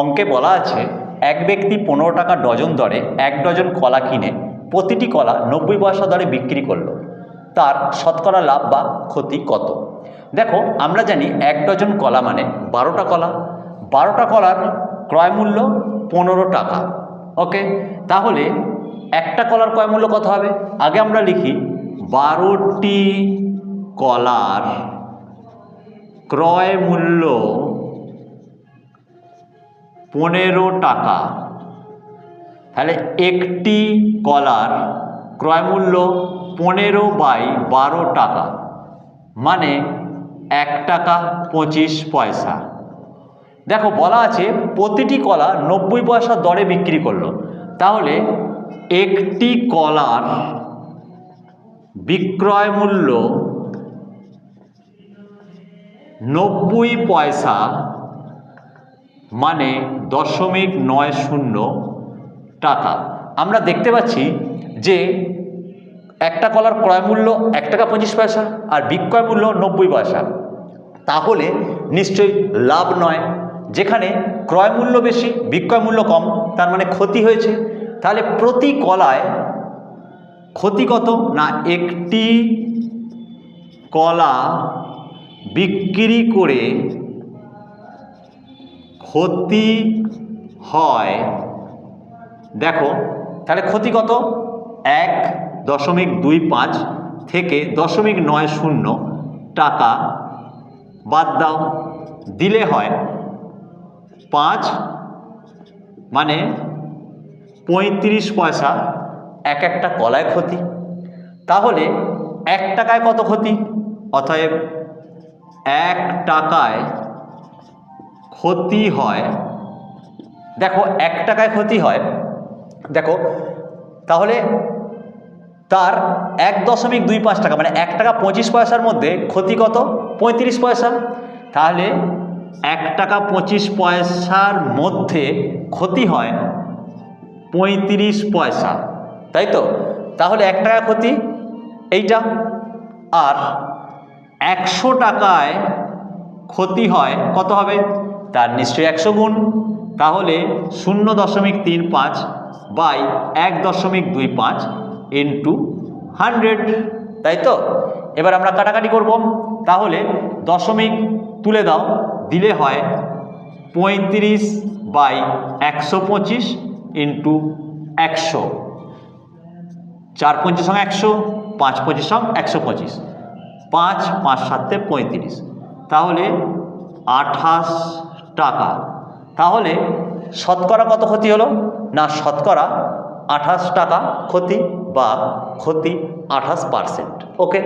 অঙ্কে বলা আছে, এক ব্যক্তি পনেরো টাকা ডজন দরে এক ডজন কলা কিনে প্রতিটি কলা নব্বই পয়সা দরে বিক্রি করল। তার শতকরা লাভ বা ক্ষতি কত? দেখো, আমরা জানি এক ডজন কলা মানে বারোটা কলা। বারোটা কলার ক্রয় মূল্য পনেরো টাকা। ওকে তাহলে একটা কলার ক্রয় মূল্য কত হবে? আগে আমরা লিখি, বারোটি কলার ক্রয় মূল্য পনেরো টাকা। তাহলে একটি কলার ক্রয় মূল্য পনেরো বাই বারো টাকা মানে এক টাকা পঁচিশ পয়সা। দেখো, বলা আছে প্রতিটি কলা নব্বই পয়সা দরে বিক্রি করল। তাহলে একটি কলার বিক্রয় মূল্য নব্বই পয়সা মানে দশমিক নয় শূন্য টাকা। আমরা দেখতে পাচ্ছি যে একটা কলার ক্রয় মূল্য এক টাকা পঁচিশ পয়সা আর বিক্রয় মূল্য নব্বই পয়সা। তাহলে নিশ্চয়ই লাভ নয়। যেখানে ক্রয় মূল্য বেশি, বিক্রয় মূল্য কম, তার মানে ক্ষতি হয়েছে। তাহলে প্রতি কলায় ক্ষতি কত? না, একটি কলা বিক্রি করে ক্ষতি হয়। দেখো, তাহলে ক্ষতি কত? এক দশমিক দুই পাঁচ থেকে দশমিক নয় শূন্য টাকা বাদ দাও। দিলে হয় পাঁচ মানে পঁয়ত্রিশ পয়সা, এক একটা কলায় ক্ষতি। তাহলে এক টাকায় কত ক্ষতি? অতএব এক টাকায় ক্ষতি হয়। দেখো, এক টাকায় ক্ষতি হয়। দেখো, তাহলে তার এক দশমিক দুই পাঁচ টাকা মানে এক টাকা পঁচিশ পয়সার মধ্যে ক্ষতি কত? পঁয়ত্রিশ পয়সা। তাহলে এক টাকা পঁচিশ পয়সার মধ্যে ক্ষতি হয় পঁয়ত্রিশ পয়সা। তাই তো? তাহলে এক টাকা ক্ষতি এইটা। আর একশো টাকায় ক্ষতি হয়, কত হবে? তার নিশ্চয়ই একশো গুণ। তাহলে শূন্য দশমিক তিন পাঁচ বাই এক দশমিক দুই পাঁচ ইন্টু হান্ড্রেড তাই তো? এবার আমরা কাটাকাটি করব। তাহলে দশমিক তুলে দাও, দিলে হয় পঁয়ত্রিশ বাই একশো পঁচিশ ইন্টু একশো। চার পঁচিশ সঙ্গে একশো, পাঁচ পঁচিশ সঙ্গে একশো পঁচিশ। পাঁচ পাঁচ সাতে পঁয়ত্রিশ। তাহলে আঠাশ টাকা। তাহলে শতকরা কত ক্ষতি হলো? না, শতকরা আঠাশ টাকা ক্ষতি বা ক্ষতি আঠাশ পারসেন্ট ওকে